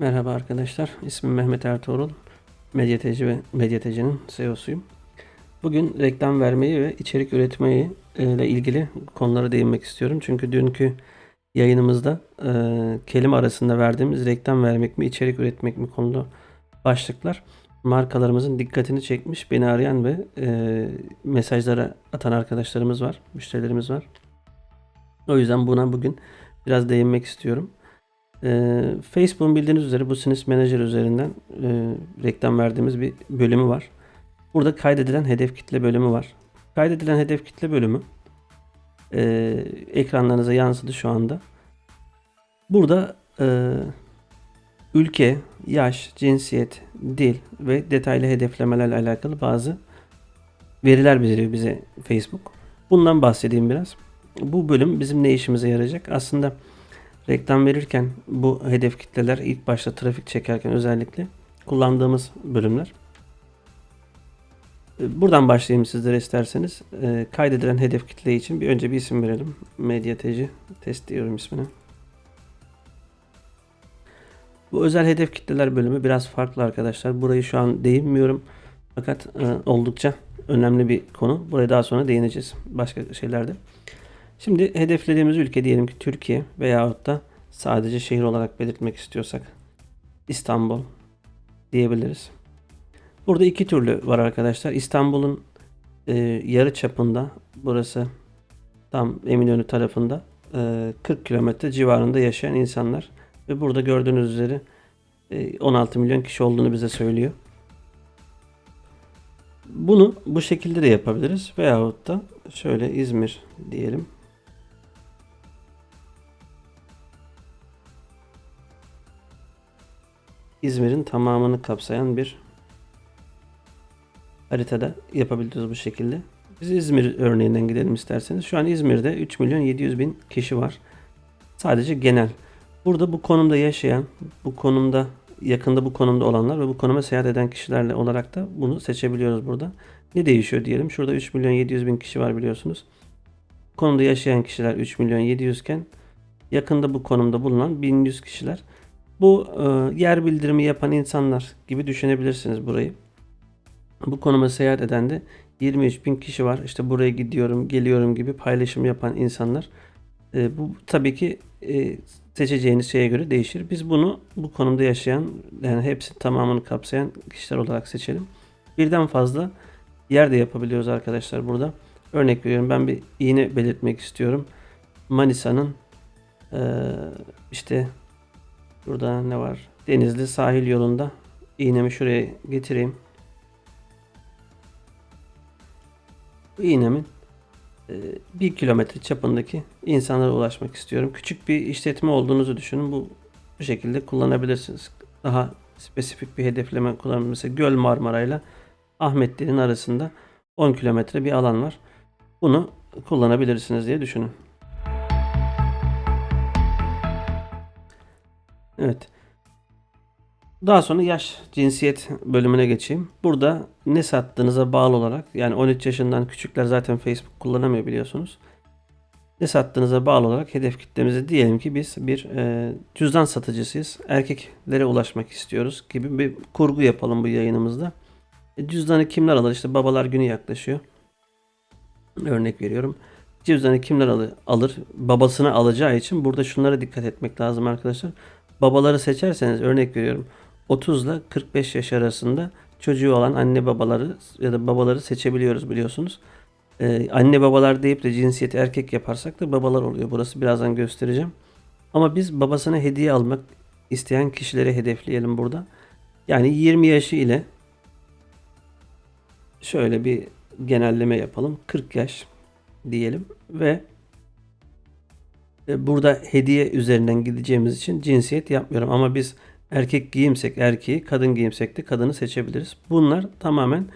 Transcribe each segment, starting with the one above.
Merhaba arkadaşlar. İsmim Mehmet Ertuğrul. Medyateci ve Medyateci'nin CEO'suyum. Bugün reklam vermeyi ve içerik üretmeyi e, ile ilgili konulara değinmek istiyorum. Çünkü dünkü yayınımızda e, kelime arasında verdiğimiz reklam vermek mi, içerik üretmek mi konulu başlıklar markalarımızın dikkatini çekmiş. Beni arayan ve e, mesajlara atan arkadaşlarımız var, müşterilerimiz var. O yüzden buna bugün biraz değinmek istiyorum. Ee, Facebook'un bildiğiniz üzere bu Business Manager üzerinden e, reklam verdiğimiz bir bölümü var. Burada kaydedilen hedef kitle bölümü var. Kaydedilen hedef kitle bölümü e, ekranlarınıza yansıdı şu anda. Burada e, ülke, yaş, cinsiyet, dil ve detaylı hedeflemelerle alakalı bazı veriler veriyor bize Facebook. Bundan bahsedeyim biraz. Bu bölüm bizim ne işimize yarayacak? Aslında reklam verirken bu hedef kitleler ilk başta trafik çekerken özellikle kullandığımız bölümler. Ee, Buradan başlayayım sizlere isterseniz. Ee, Kaydedilen hedef kitle için bir önce bir isim verelim. Medyateci test diyorum ismini. Bu özel hedef kitleler bölümü biraz farklı arkadaşlar. Burayı şu an değinmiyorum. Fakat e, oldukça önemli bir konu. Buraya daha sonra değineceğiz. Başka şeylerde. Şimdi hedeflediğimiz ülke diyelim ki Türkiye veyahut da sadece şehir olarak belirtmek istiyorsak İstanbul diyebiliriz. Burada iki türlü var arkadaşlar. İstanbul'un e, yarı çapında burası tam Eminönü tarafında e, 40 kilometre civarında yaşayan insanlar ve burada gördüğünüz üzere e, 16 milyon kişi olduğunu bize söylüyor. Bunu bu şekilde de yapabiliriz veyahut da şöyle İzmir diyelim. İzmir'in tamamını kapsayan bir haritada yapabiliriz bu şekilde. Biz İzmir örneğinden gidelim isterseniz. Şu an İzmir'de 3 milyon 700 bin kişi var. Sadece genel. Burada bu konumda yaşayan, bu konumda yakında bu konumda olanlar ve bu konuma seyahat eden kişilerle olarak da bunu seçebiliyoruz burada. Ne değişiyor diyelim. Şurada 3 milyon 700 bin kişi var biliyorsunuz. Konumda yaşayan kişiler 3 milyon 700 iken yakında bu konumda bulunan 1100 kişiler. Bu e, yer bildirimi yapan insanlar gibi düşünebilirsiniz burayı. Bu konuma seyahat eden de 23 bin kişi var. İşte buraya gidiyorum, geliyorum gibi paylaşım yapan insanlar. E, bu tabii ki e, seçeceğiniz şeye göre değişir. Biz bunu bu konumda yaşayan yani hepsi tamamını kapsayan kişiler olarak seçelim. Birden fazla yer de yapabiliyoruz arkadaşlar burada. Örnek veriyorum ben bir iğne belirtmek istiyorum. Manisa'nın e, işte Burada ne var? Denizli sahil yolunda. İğnemi şuraya getireyim. İğnemin e, bir kilometre çapındaki insanlara ulaşmak istiyorum. Küçük bir işletme olduğunuzu düşünün. Bu, bu şekilde kullanabilirsiniz. Daha spesifik bir hedefleme kullanın. Mesela Göl Marmara ile Ahmetli'nin arasında 10 kilometre bir alan var. Bunu kullanabilirsiniz diye düşünün. Evet. Daha sonra yaş, cinsiyet bölümüne geçeyim. Burada ne sattığınıza bağlı olarak yani 13 yaşından küçükler zaten Facebook kullanamıyor biliyorsunuz. Ne sattığınıza bağlı olarak hedef kitlemizi diyelim ki biz bir e, cüzdan satıcısıyız. Erkeklere ulaşmak istiyoruz gibi bir kurgu yapalım bu yayınımızda. E, cüzdanı kimler alır? İşte babalar günü yaklaşıyor. Örnek veriyorum. Cüzdanı kimler alır? Babasına alacağı için burada şunlara dikkat etmek lazım arkadaşlar babaları seçerseniz örnek veriyorum 30 ile 45 yaş arasında çocuğu olan anne babaları ya da babaları seçebiliyoruz biliyorsunuz. Ee, anne babalar deyip de cinsiyeti erkek yaparsak da babalar oluyor. Burası birazdan göstereceğim. Ama biz babasına hediye almak isteyen kişileri hedefleyelim burada. Yani 20 yaşı ile şöyle bir genelleme yapalım. 40 yaş diyelim ve burada hediye üzerinden gideceğimiz için cinsiyet yapmıyorum. Ama biz erkek giyimsek erkeği, kadın giyimsek de kadını seçebiliriz. Bunlar tamamen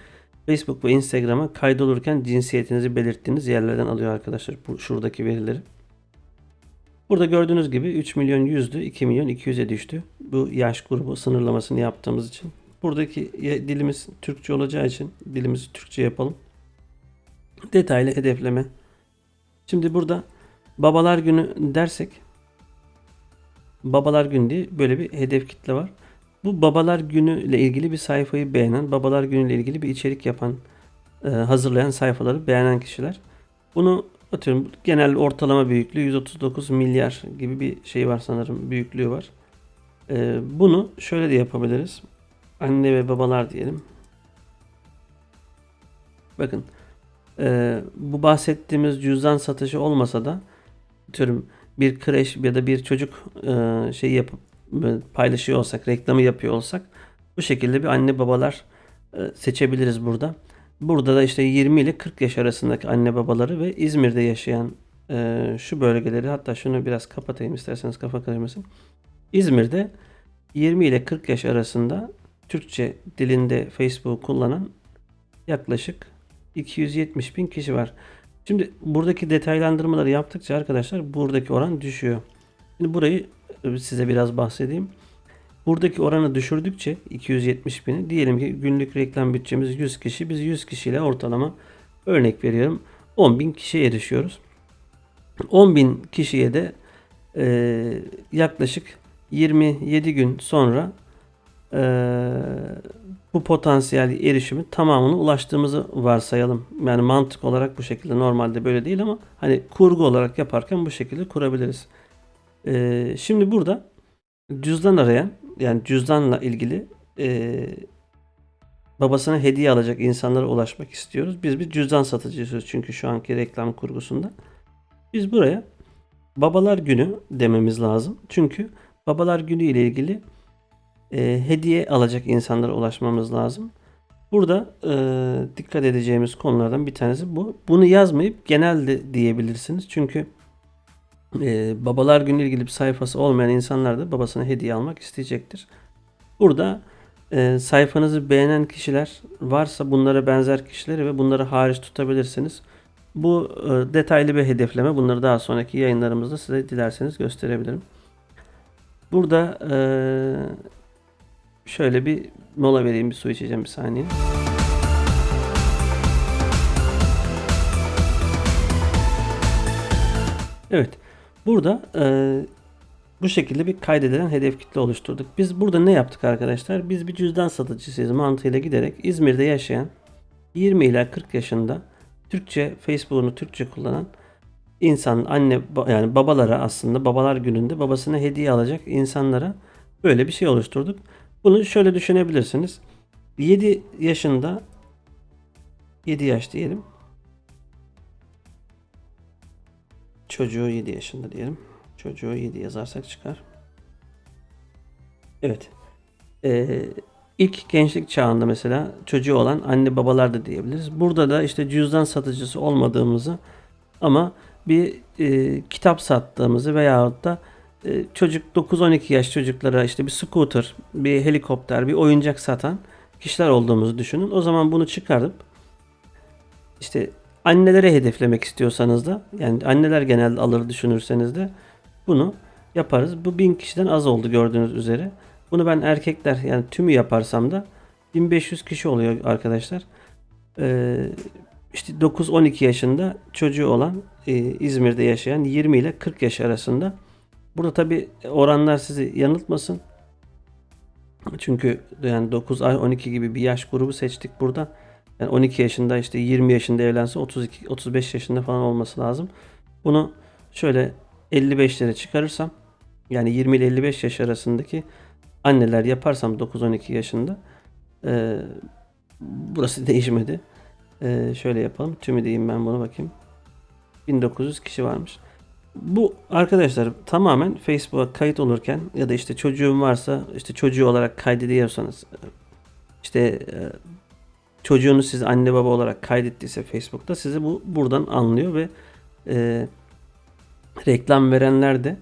Facebook ve Instagram'a kaydolurken cinsiyetinizi belirttiğiniz yerlerden alıyor arkadaşlar. Bu şuradaki verileri. Burada gördüğünüz gibi 3 milyon 100'dü, 2 milyon 200'e düştü. Bu yaş grubu sınırlamasını yaptığımız için. Buradaki dilimiz Türkçe olacağı için dilimizi Türkçe yapalım. Detaylı hedefleme. Şimdi burada Babalar günü dersek Babalar Günü diye böyle bir hedef kitle var. Bu Babalar Günü ile ilgili bir sayfayı beğenen, Babalar Günü ile ilgili bir içerik yapan, e, hazırlayan sayfaları beğenen kişiler. Bunu atıyorum genel ortalama büyüklüğü 139 milyar gibi bir şey var sanırım büyüklüğü var. E, bunu şöyle de yapabiliriz. Anne ve babalar diyelim. Bakın e, bu bahsettiğimiz cüzdan satışı olmasa da atıyorum bir kreş ya da bir çocuk e, şey yapıp paylaşıyor olsak, reklamı yapıyor olsak bu şekilde bir anne babalar e, seçebiliriz burada. Burada da işte 20 ile 40 yaş arasındaki anne babaları ve İzmir'de yaşayan e, şu bölgeleri hatta şunu biraz kapatayım isterseniz kafa karışmasın. İzmir'de 20 ile 40 yaş arasında Türkçe dilinde Facebook kullanan yaklaşık 270 bin kişi var. Şimdi buradaki detaylandırmaları yaptıkça arkadaşlar buradaki oran düşüyor. Şimdi burayı e, size biraz bahsedeyim. Buradaki oranı düşürdükçe 270 bini diyelim ki günlük reklam bütçemiz 100 kişi. Biz 100 kişiyle ortalama örnek veriyorum 10 bin kişiye erişiyoruz. 10 bin kişiye de e, yaklaşık 27 gün sonra e, bu potansiyel erişimin tamamını ulaştığımızı varsayalım. Yani mantık olarak bu şekilde normalde böyle değil ama hani kurgu olarak yaparken bu şekilde kurabiliriz. Ee, şimdi burada cüzdan arayan yani cüzdanla ilgili e, babasına hediye alacak insanlara ulaşmak istiyoruz. Biz bir cüzdan satıcısıyız çünkü şu anki reklam kurgusunda. Biz buraya babalar günü dememiz lazım. Çünkü babalar günü ile ilgili e, hediye alacak insanlara ulaşmamız lazım. Burada e, dikkat edeceğimiz konulardan bir tanesi bu. Bunu yazmayıp genelde diyebilirsiniz. Çünkü e, babalar günü ilgili bir sayfası olmayan insanlar da babasına hediye almak isteyecektir. Burada e, sayfanızı beğenen kişiler varsa bunlara benzer kişileri ve bunları hariç tutabilirsiniz. Bu e, detaylı bir hedefleme. Bunları daha sonraki yayınlarımızda size dilerseniz gösterebilirim. Burada e, Şöyle bir mola vereyim bir su içeceğim bir saniye. Evet. Burada e, bu şekilde bir kaydedilen hedef kitle oluşturduk. Biz burada ne yaptık arkadaşlar? Biz bir cüzdan satıcısıyız mantığıyla giderek İzmir'de yaşayan 20 ila 40 yaşında Türkçe Facebook'unu Türkçe kullanan insan anne yani babalara aslında babalar gününde babasına hediye alacak insanlara böyle bir şey oluşturduk. Bunu şöyle düşünebilirsiniz. 7 yaşında 7 yaş diyelim. Çocuğu 7 yaşında diyelim. Çocuğu 7 yazarsak çıkar. Evet. Ee, ilk gençlik çağında mesela çocuğu olan anne babalar da diyebiliriz. Burada da işte cüzdan satıcısı olmadığımızı ama bir e, kitap sattığımızı veyahut da çocuk 9-12 yaş çocuklara işte bir scooter, bir helikopter, bir oyuncak satan kişiler olduğumuzu düşünün. O zaman bunu çıkarıp işte annelere hedeflemek istiyorsanız da yani anneler genelde alır düşünürseniz de bunu yaparız. Bu 1000 kişiden az oldu gördüğünüz üzere. Bunu ben erkekler yani tümü yaparsam da 1500 kişi oluyor arkadaşlar. Ee, işte 9-12 yaşında çocuğu olan e, İzmir'de yaşayan 20 ile 40 yaş arasında Burada tabi oranlar sizi yanıltmasın. Çünkü yani 9 ay 12 gibi bir yaş grubu seçtik burada. Yani 12 yaşında işte 20 yaşında evlense 32 35 yaşında falan olması lazım. Bunu şöyle 55'lere çıkarırsam yani 20 ile 55 yaş arasındaki anneler yaparsam 9-12 yaşında e, burası değişmedi. E, şöyle yapalım. Tümü diyeyim ben bunu bakayım. 1900 kişi varmış. Bu arkadaşlar tamamen Facebook'a kayıt olurken ya da işte çocuğum varsa işte çocuğu olarak kaydediyorsanız işte e, çocuğunuz siz anne baba olarak kaydettiyse Facebook'ta sizi bu buradan anlıyor ve e, reklam verenler de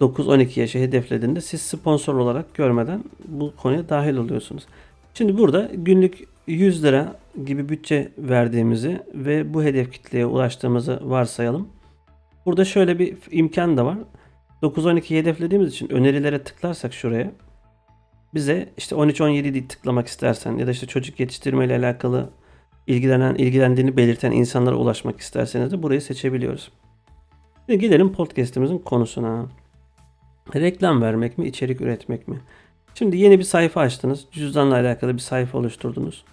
9-12 yaşı hedeflediğinde siz sponsor olarak görmeden bu konuya dahil oluyorsunuz. Şimdi burada günlük 100 lira gibi bütçe verdiğimizi ve bu hedef kitleye ulaştığımızı varsayalım. Burada şöyle bir imkan da var. 9-12 hedeflediğimiz için önerilere tıklarsak şuraya bize işte 13-17 diye tıklamak istersen ya da işte çocuk yetiştirme ile alakalı ilgilenen ilgilendiğini belirten insanlara ulaşmak isterseniz de burayı seçebiliyoruz. Şimdi gidelim podcast'imizin konusuna. Reklam vermek mi, içerik üretmek mi? Şimdi yeni bir sayfa açtınız. Cüzdanla alakalı bir sayfa oluşturdunuz.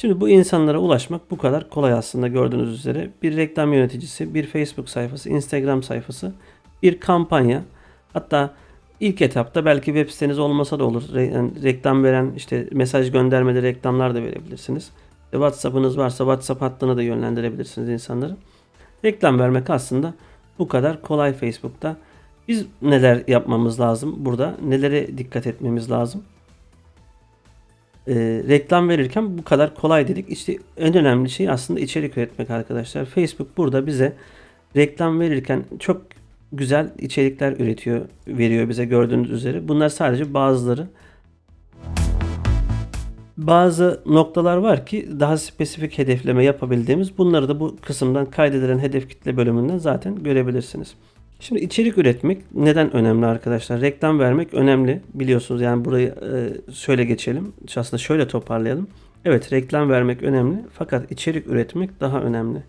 Şimdi bu insanlara ulaşmak bu kadar kolay aslında gördüğünüz üzere. Bir reklam yöneticisi, bir Facebook sayfası, Instagram sayfası, bir kampanya. Hatta ilk etapta belki web siteniz olmasa da olur. Re- yani reklam veren işte mesaj göndermeli reklamlar da verebilirsiniz. E, WhatsApp'ınız varsa WhatsApp hattına da yönlendirebilirsiniz insanları. Reklam vermek aslında bu kadar kolay Facebook'ta. Biz neler yapmamız lazım burada? Nelere dikkat etmemiz lazım? Ee, reklam verirken bu kadar kolay dedik. İşte en önemli şey aslında içerik üretmek arkadaşlar. Facebook burada bize reklam verirken çok güzel içerikler üretiyor, veriyor bize gördüğünüz üzere. Bunlar sadece bazıları. Bazı noktalar var ki daha spesifik hedefleme yapabildiğimiz. Bunları da bu kısımdan kaydedilen hedef kitle bölümünden zaten görebilirsiniz. Şimdi içerik üretmek neden önemli arkadaşlar? Reklam vermek önemli biliyorsunuz. Yani burayı e, şöyle geçelim. Aslında şöyle toparlayalım. Evet reklam vermek önemli fakat içerik üretmek daha önemli.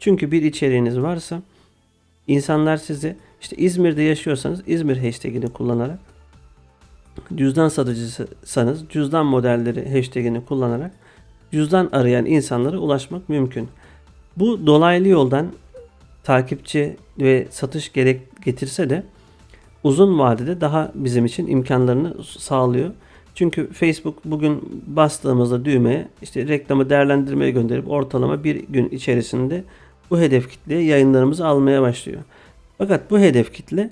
Çünkü bir içeriğiniz varsa insanlar sizi işte İzmir'de yaşıyorsanız İzmir hashtagini kullanarak cüzdan satıcısınız cüzdan modelleri hashtagini kullanarak cüzdan arayan insanlara ulaşmak mümkün. Bu dolaylı yoldan takipçi ve satış gerek getirse de uzun vadede daha bizim için imkanlarını sağlıyor. Çünkü Facebook bugün bastığımızda düğmeye işte reklamı değerlendirmeye gönderip ortalama bir gün içerisinde bu hedef kitleye yayınlarımızı almaya başlıyor. Fakat bu hedef kitle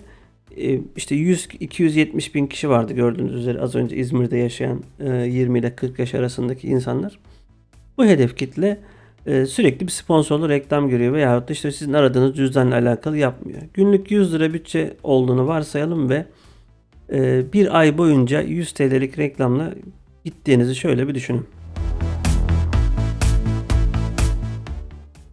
e, işte 100-270 bin kişi vardı gördüğünüz üzere az önce İzmir'de yaşayan 20 e, ile 40 yaş arasındaki insanlar. Bu hedef kitle e, sürekli bir sponsorlu reklam görüyor veyahut da işte sizin aradığınız cüzdanla alakalı yapmıyor. Günlük 100 lira bütçe olduğunu varsayalım ve bir ay boyunca 100 TL'lik reklamla gittiğinizi şöyle bir düşünün.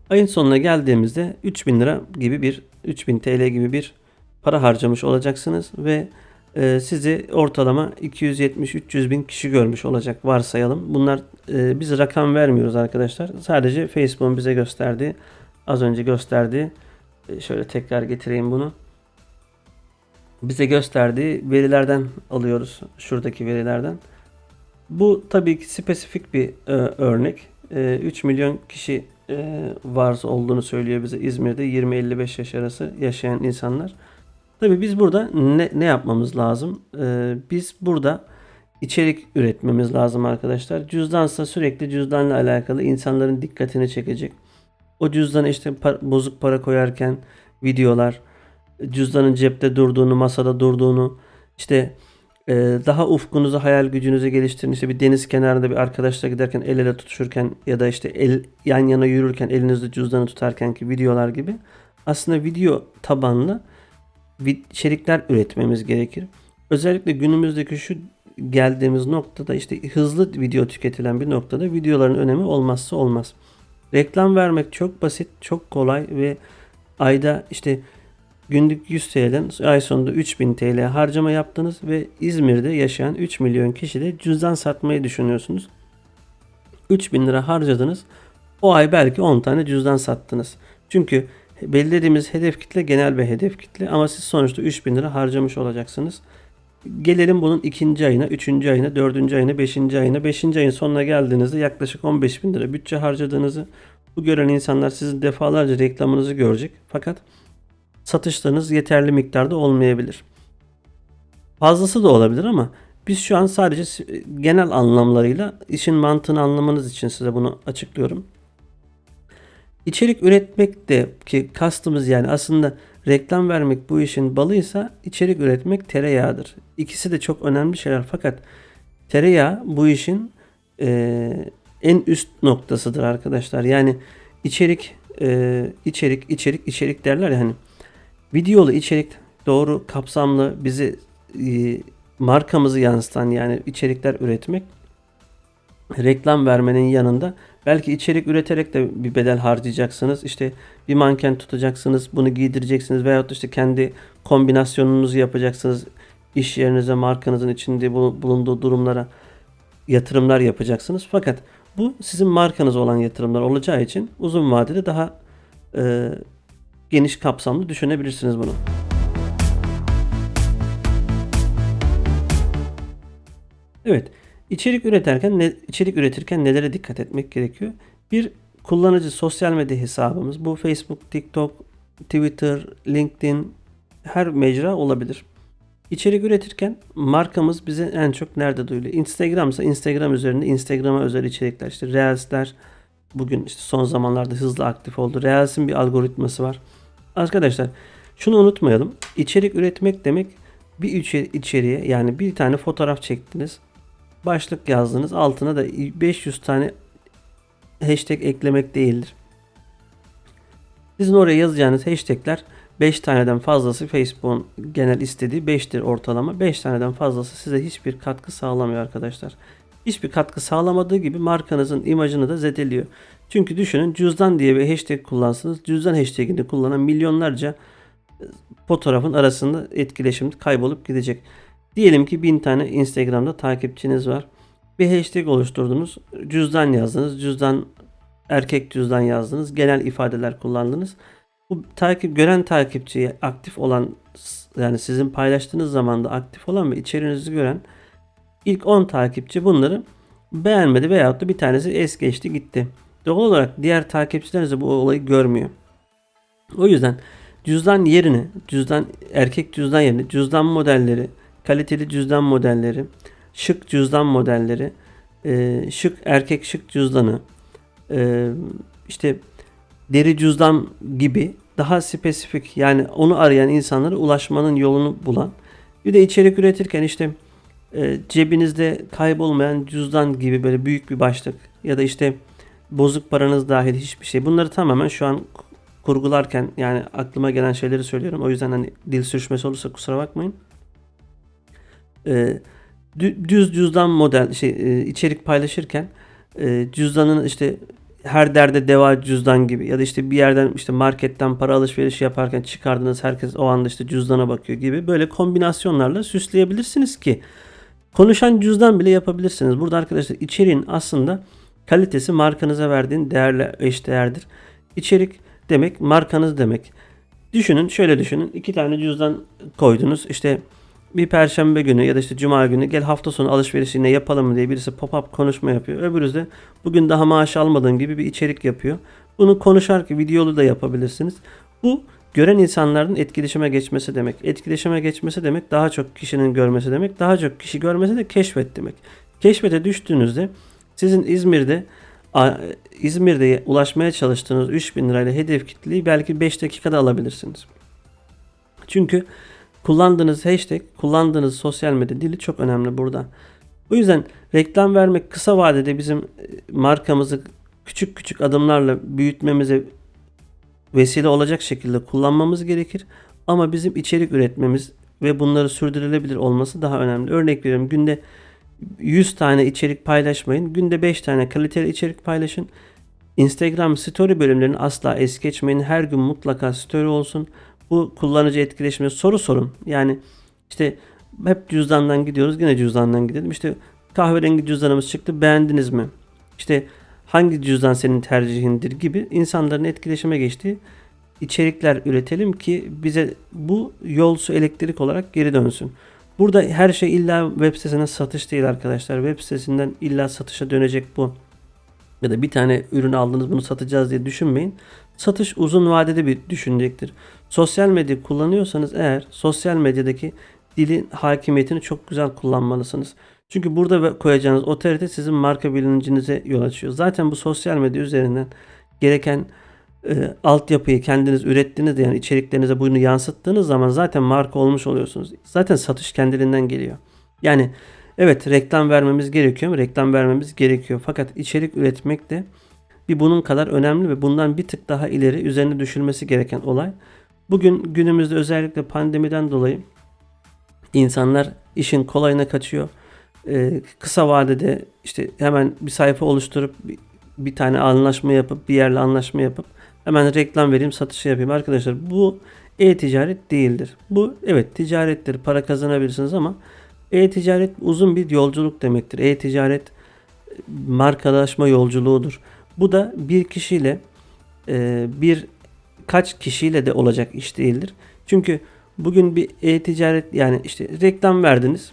Ayın sonuna geldiğimizde 3000 lira gibi bir 3000 TL gibi bir para harcamış olacaksınız ve e, sizi ortalama 270-300 bin kişi görmüş olacak varsayalım. Bunlar e, biz rakam vermiyoruz arkadaşlar. Sadece Facebook'un bize gösterdiği az önce gösterdiği e, şöyle tekrar getireyim bunu. Bize gösterdiği verilerden alıyoruz. Şuradaki verilerden. Bu tabii ki spesifik bir e, örnek. E, 3 milyon kişi e, var olduğunu söylüyor bize İzmir'de 20-55 yaş arası yaşayan insanlar. Tabii biz burada ne, ne yapmamız lazım? Ee, biz burada içerik üretmemiz lazım arkadaşlar. Cüzdansa sürekli cüzdanla alakalı insanların dikkatini çekecek. O cüzdana işte par- bozuk para koyarken videolar, cüzdanın cepte durduğunu, masada durduğunu, işte e, daha ufkunuzu, hayal gücünüzü geliştirin. İşte bir deniz kenarında bir arkadaşla giderken el ele tutuşurken ya da işte el yan yana yürürken elinizde cüzdanı tutarken ki videolar gibi. Aslında video tabanlı içerikler üretmemiz gerekir. Özellikle günümüzdeki şu geldiğimiz noktada işte hızlı video tüketilen bir noktada videoların önemi olmazsa olmaz. Reklam vermek çok basit, çok kolay ve ayda işte günlük 100 TL'den ay sonunda 3000 TL harcama yaptınız ve İzmir'de yaşayan 3 milyon kişi de cüzdan satmayı düşünüyorsunuz. 3000 lira harcadınız. O ay belki 10 tane cüzdan sattınız. Çünkü belirlediğimiz hedef kitle genel bir hedef kitle ama siz sonuçta 3000 lira harcamış olacaksınız. Gelelim bunun ikinci ayına, üçüncü ayına, dördüncü ayına, beşinci ayına. Beşinci ayın sonuna geldiğinizde yaklaşık 15 bin lira bütçe harcadığınızı bu gören insanlar sizin defalarca reklamınızı görecek. Fakat satışlarınız yeterli miktarda olmayabilir. Fazlası da olabilir ama biz şu an sadece genel anlamlarıyla işin mantığını anlamanız için size bunu açıklıyorum. İçerik üretmek de ki kastımız yani aslında reklam vermek bu işin balıysa içerik üretmek tereyağıdır. İkisi de çok önemli şeyler fakat tereyağı bu işin e, en üst noktasıdır arkadaşlar. Yani içerik e, içerik içerik içerik derler ya hani videolu içerik doğru kapsamlı bizi e, markamızı yansıtan yani içerikler üretmek reklam vermenin yanında belki içerik üreterek de bir bedel harcayacaksınız. İşte bir manken tutacaksınız, bunu giydireceksiniz veyahut işte kendi kombinasyonunuzu yapacaksınız. İş yerinize, markanızın içinde bulunduğu durumlara yatırımlar yapacaksınız. Fakat bu sizin markanız olan yatırımlar olacağı için uzun vadede daha e, geniş kapsamlı düşünebilirsiniz bunu. Evet, içerik üretirken ne, içerik üretirken nelere dikkat etmek gerekiyor? Bir kullanıcı sosyal medya hesabımız bu Facebook, TikTok, Twitter, LinkedIn her mecra olabilir. İçerik üretirken markamız bize en çok nerede duyuluyor? Instagram ise Instagram üzerinde Instagram'a özel içerikler işte Reels'ler bugün işte son zamanlarda hızlı aktif oldu. Reels'in bir algoritması var. Arkadaşlar şunu unutmayalım. İçerik üretmek demek bir içeriğe yani bir tane fotoğraf çektiniz. Başlık yazdınız. Altına da 500 tane hashtag eklemek değildir. Sizin oraya yazacağınız hashtagler 5 taneden fazlası Facebook'un genel istediği 5'tir ortalama. 5 taneden fazlası size hiçbir katkı sağlamıyor arkadaşlar. Hiçbir katkı sağlamadığı gibi markanızın imajını da zedeliyor. Çünkü düşünün cüzdan diye bir hashtag kullansınız. Cüzdan hashtagini kullanan milyonlarca fotoğrafın arasında etkileşim kaybolup gidecek. Diyelim ki 1000 tane Instagram'da takipçiniz var. Bir hashtag oluşturdunuz. Cüzdan yazdınız. Cüzdan erkek cüzdan yazdınız. Genel ifadeler kullandınız. Bu takip gören takipçiye aktif olan yani sizin paylaştığınız zamanda aktif olan ve içeriğinizi gören ilk 10 takipçi bunları beğenmedi veyahut da bir tanesi es geçti gitti. Doğal olarak diğer takipçileriniz de bu olayı görmüyor. O yüzden cüzdan yerine, cüzdan erkek cüzdan yerine cüzdan modelleri, kaliteli cüzdan modelleri, şık cüzdan modelleri, e, şık erkek şık cüzdanı, e, işte deri cüzdan gibi daha spesifik yani onu arayan insanlara ulaşmanın yolunu bulan bir de içerik üretirken işte e, cebinizde kaybolmayan cüzdan gibi böyle büyük bir başlık ya da işte bozuk paranız dahil hiçbir şey. Bunları tamamen şu an kurgularken yani aklıma gelen şeyleri söylüyorum. O yüzden hani dil sürüşmesi olursa kusura bakmayın. E, düz cüzdan model şey e, içerik paylaşırken e, cüzdanın işte her derde deva cüzdan gibi ya da işte bir yerden işte marketten para alışverişi yaparken çıkardınız herkes o anda işte cüzdana bakıyor gibi böyle kombinasyonlarla süsleyebilirsiniz ki konuşan cüzdan bile yapabilirsiniz. Burada arkadaşlar içeriğin aslında kalitesi markanıza verdiğin değerle eşdeğerdir. İçerik demek markanız demek. Düşünün şöyle düşünün iki tane cüzdan koydunuz işte bir perşembe günü ya da işte cuma günü gel hafta sonu alışveriş yine yapalım diye birisi pop-up konuşma yapıyor. Öbürü de bugün daha maaş almadığın gibi bir içerik yapıyor. Bunu konuşarken videolu da yapabilirsiniz. Bu gören insanların etkileşime geçmesi demek. Etkileşime geçmesi demek daha çok kişinin görmesi demek. Daha çok kişi görmesi de keşfet demek. Keşfete düştüğünüzde sizin İzmir'de İzmir'de ulaşmaya çalıştığınız 3000 lirayla hedef kitleyi belki 5 dakikada alabilirsiniz. Çünkü Kullandığınız hashtag, kullandığınız sosyal medya dili çok önemli burada. O yüzden reklam vermek kısa vadede bizim e, markamızı küçük küçük adımlarla büyütmemize vesile olacak şekilde kullanmamız gerekir. Ama bizim içerik üretmemiz ve bunları sürdürülebilir olması daha önemli. Örnek veriyorum günde 100 tane içerik paylaşmayın. Günde 5 tane kaliteli içerik paylaşın. Instagram story bölümlerini asla es geçmeyin. Her gün mutlaka story olsun bu kullanıcı etkileşimine soru sorun. Yani işte hep cüzdandan gidiyoruz. Yine cüzdandan gidelim. İşte kahverengi cüzdanımız çıktı. Beğendiniz mi? İşte hangi cüzdan senin tercihindir gibi insanların etkileşime geçtiği içerikler üretelim ki bize bu yol su elektrik olarak geri dönsün. Burada her şey illa web sitesine satış değil arkadaşlar. Web sitesinden illa satışa dönecek bu. Ya da bir tane ürün aldınız bunu satacağız diye düşünmeyin. Satış uzun vadede bir düşünecektir. Sosyal medya kullanıyorsanız eğer sosyal medyadaki dilin hakimiyetini çok güzel kullanmalısınız. Çünkü burada koyacağınız otorite sizin marka bilincinize yol açıyor. Zaten bu sosyal medya üzerinden gereken e, altyapıyı kendiniz ürettiğiniz yani içeriklerinize bunu yansıttığınız zaman zaten marka olmuş oluyorsunuz. Zaten satış kendiliğinden geliyor. Yani evet reklam vermemiz gerekiyor? Reklam vermemiz gerekiyor. Fakat içerik üretmek de bir bunun kadar önemli ve bundan bir tık daha ileri üzerine düşülmesi gereken olay. Bugün günümüzde özellikle pandemiden dolayı insanlar işin kolayına kaçıyor. Ee, kısa vadede işte hemen bir sayfa oluşturup bir, bir tane anlaşma yapıp bir yerle anlaşma yapıp hemen reklam vereyim satışı yapayım. Arkadaşlar bu e-ticaret değildir. Bu evet ticarettir para kazanabilirsiniz ama e-ticaret uzun bir yolculuk demektir. E-ticaret markalaşma yolculuğudur. Bu da bir kişiyle e, bir kaç kişiyle de olacak iş değildir. Çünkü bugün bir e-ticaret yani işte reklam verdiniz.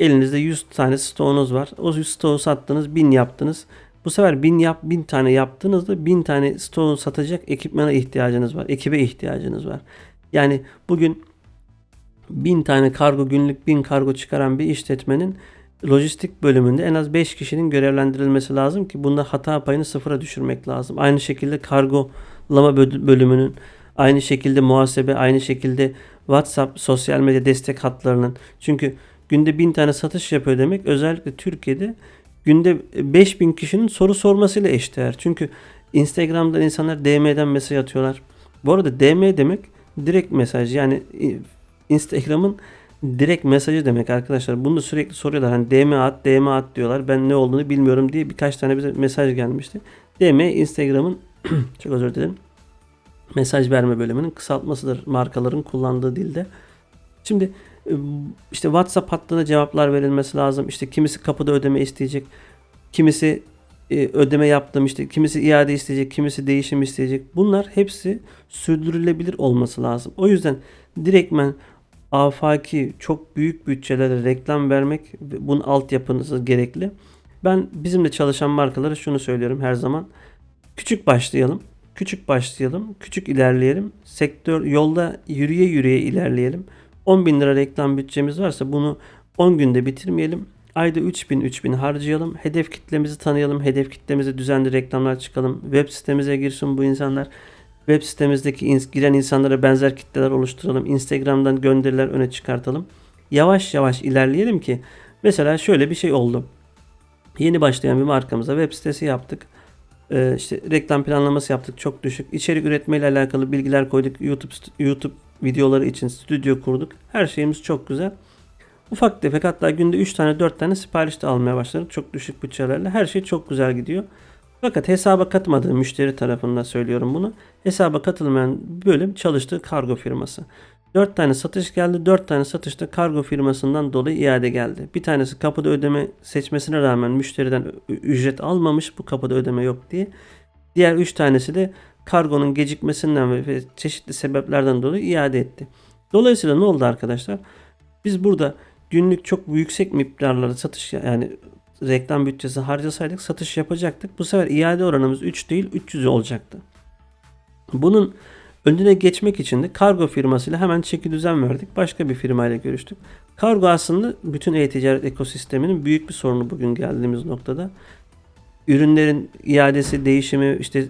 Elinizde 100 tane stoğunuz var. O 100 stoğu sattınız, 1000 yaptınız. Bu sefer 1000 yap 1000 tane yaptığınızda 1000 tane stoğu satacak ekipmana ihtiyacınız var. Ekibe ihtiyacınız var. Yani bugün 1000 tane kargo günlük 1000 kargo çıkaran bir işletmenin lojistik bölümünde en az 5 kişinin görevlendirilmesi lazım ki bunda hata payını sıfıra düşürmek lazım. Aynı şekilde kargolama bö- bölümünün aynı şekilde muhasebe, aynı şekilde WhatsApp, sosyal medya destek hatlarının. Çünkü günde 1000 tane satış yapıyor demek özellikle Türkiye'de günde 5000 kişinin soru sormasıyla eşdeğer. Çünkü Instagram'dan insanlar DM'den mesaj atıyorlar. Bu arada DM demek direkt mesaj yani Instagram'ın direkt mesajı demek arkadaşlar. Bunu da sürekli soruyorlar. Hani DM at, DM at diyorlar. Ben ne olduğunu bilmiyorum diye birkaç tane bize mesaj gelmişti. DM Instagram'ın çok özür dilerim. Mesaj verme bölümünün kısaltmasıdır markaların kullandığı dilde. Şimdi e, işte WhatsApp hattına cevaplar verilmesi lazım. İşte kimisi kapıda ödeme isteyecek. Kimisi e, ödeme yaptım işte kimisi iade isteyecek, kimisi değişim isteyecek. Bunlar hepsi sürdürülebilir olması lazım. O yüzden direktmen afaki çok büyük bütçelere reklam vermek ve bunun altyapısı gerekli. Ben bizimle çalışan markalara şunu söylüyorum her zaman. Küçük başlayalım. Küçük başlayalım. Küçük ilerleyelim. Sektör yolda yürüye yürüye ilerleyelim. 10 bin lira reklam bütçemiz varsa bunu 10 günde bitirmeyelim. Ayda 3000 3000 harcayalım. Hedef kitlemizi tanıyalım. Hedef kitlemize düzenli reklamlar çıkalım. Web sitemize girsin bu insanlar. Web sitemizdeki giren insanlara benzer kitleler oluşturalım. Instagram'dan gönderiler öne çıkartalım. Yavaş yavaş ilerleyelim ki mesela şöyle bir şey oldu. Yeni başlayan bir markamıza web sitesi yaptık. Ee, işte reklam planlaması yaptık çok düşük. İçerik üretmeyle alakalı bilgiler koyduk. YouTube YouTube videoları için stüdyo kurduk. Her şeyimiz çok güzel. Ufak tefek hatta günde 3 tane 4 tane sipariş de almaya başladık. Çok düşük bütçelerle. Her şey çok güzel gidiyor. Fakat hesaba katmadığı müşteri tarafından söylüyorum bunu. Hesaba katılmayan bölüm çalıştığı kargo firması. 4 tane satış geldi. 4 tane satışta kargo firmasından dolayı iade geldi. Bir tanesi kapıda ödeme seçmesine rağmen müşteriden ücret almamış bu kapıda ödeme yok diye. Diğer 3 tanesi de kargonun gecikmesinden ve çeşitli sebeplerden dolayı iade etti. Dolayısıyla ne oldu arkadaşlar? Biz burada günlük çok yüksek miktarlarda satış yani reklam bütçesi harcasaydık satış yapacaktık. Bu sefer iade oranımız 3 değil 300 olacaktı. Bunun önüne geçmek için de kargo firmasıyla hemen çeki düzen verdik. Başka bir firmayla görüştük. Kargo aslında bütün e-ticaret ekosisteminin büyük bir sorunu bugün geldiğimiz noktada. Ürünlerin iadesi, değişimi, işte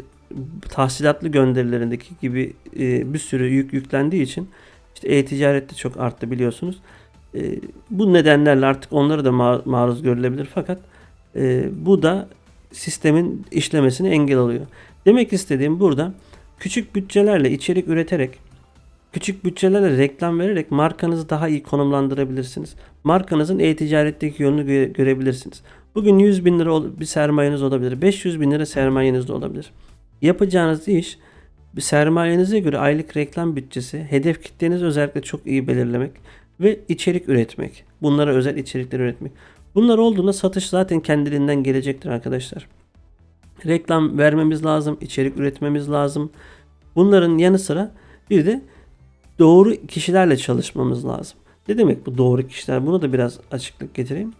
tahsilatlı gönderilerindeki gibi e, bir sürü yük yüklendiği için işte e-ticaret de çok arttı biliyorsunuz. E, bu nedenlerle artık onları da ma- maruz görülebilir fakat e, bu da sistemin işlemesini engel oluyor. Demek istediğim burada küçük bütçelerle içerik üreterek küçük bütçelerle reklam vererek markanızı daha iyi konumlandırabilirsiniz. Markanızın e-ticaretteki yönünü gö- görebilirsiniz. Bugün 100 bin lira bir sermayeniz olabilir. 500 bin lira sermayeniz de olabilir. Yapacağınız iş sermayenize göre aylık reklam bütçesi, hedef kitlenizi özellikle çok iyi belirlemek ve içerik üretmek. Bunlara özel içerikler üretmek. Bunlar olduğunda satış zaten kendiliğinden gelecektir arkadaşlar. Reklam vermemiz lazım, içerik üretmemiz lazım. Bunların yanı sıra bir de doğru kişilerle çalışmamız lazım. Ne demek bu doğru kişiler? Bunu da biraz açıklık getireyim.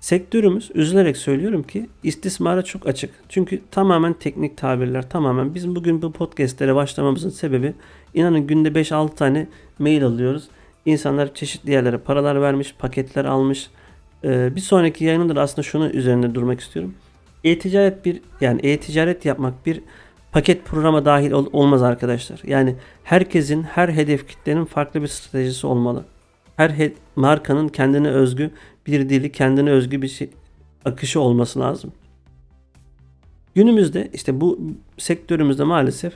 Sektörümüz üzülerek söylüyorum ki istismara çok açık. Çünkü tamamen teknik tabirler tamamen. Bizim bugün bu podcastlere başlamamızın sebebi inanın günde 5-6 tane mail alıyoruz. İnsanlar çeşitli yerlere paralar vermiş, paketler almış. Ee, bir sonraki yayınımda da aslında şunu üzerinde durmak istiyorum. E-ticaret bir yani e-ticaret yapmak bir paket programa dahil ol- olmaz arkadaşlar. Yani herkesin her hedef kitlenin farklı bir stratejisi olmalı. Her he- markanın kendine özgü bir dili, kendine özgü bir şey, akışı olması lazım. Günümüzde işte bu sektörümüzde maalesef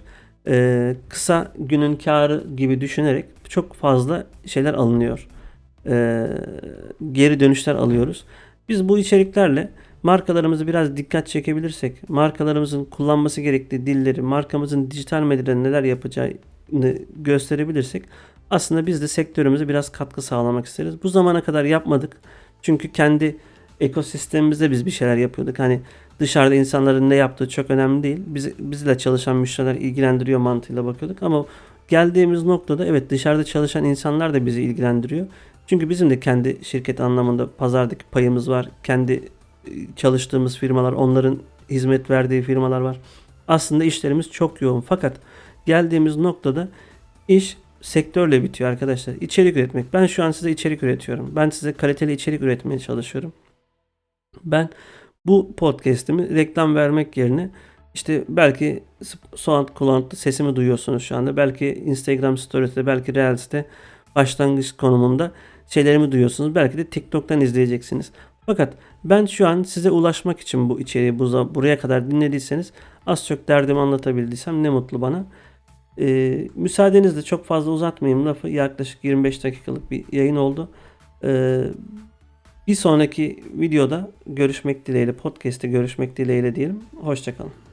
e, kısa günün karı gibi düşünerek çok fazla şeyler alınıyor. E, geri dönüşler alıyoruz. Biz bu içeriklerle markalarımızı biraz dikkat çekebilirsek, markalarımızın kullanması gerektiği dilleri, markamızın dijital medyada neler yapacağını gösterebilirsek aslında biz de sektörümüze biraz katkı sağlamak isteriz. Bu zamana kadar yapmadık. Çünkü kendi ekosistemimizde biz bir şeyler yapıyorduk. Hani dışarıda insanların ne yaptığı çok önemli değil. Biz, bizle çalışan müşteriler ilgilendiriyor mantığıyla bakıyorduk ama geldiğimiz noktada evet dışarıda çalışan insanlar da bizi ilgilendiriyor. Çünkü bizim de kendi şirket anlamında pazardaki payımız var. Kendi çalıştığımız firmalar, onların hizmet verdiği firmalar var. Aslında işlerimiz çok yoğun fakat geldiğimiz noktada iş sektörle bitiyor arkadaşlar. İçerik üretmek. Ben şu an size içerik üretiyorum. Ben size kaliteli içerik üretmeye çalışıyorum. Ben bu podcast'imi reklam vermek yerine işte belki SoundCloud'da sesimi duyuyorsunuz şu anda. Belki Instagram Stories'te, belki Reels'te başlangıç konumunda şeylerimi duyuyorsunuz. Belki de TikTok'tan izleyeceksiniz. Fakat ben şu an size ulaşmak için bu içeriği bu, buraya kadar dinlediyseniz az çok derdimi anlatabildiysem ne mutlu bana. Ee, müsaadenizle çok fazla uzatmayayım lafı. Yaklaşık 25 dakikalık bir yayın oldu. Ee, bir sonraki videoda görüşmek dileğiyle, podcast'te görüşmek dileğiyle diyelim. Hoşçakalın.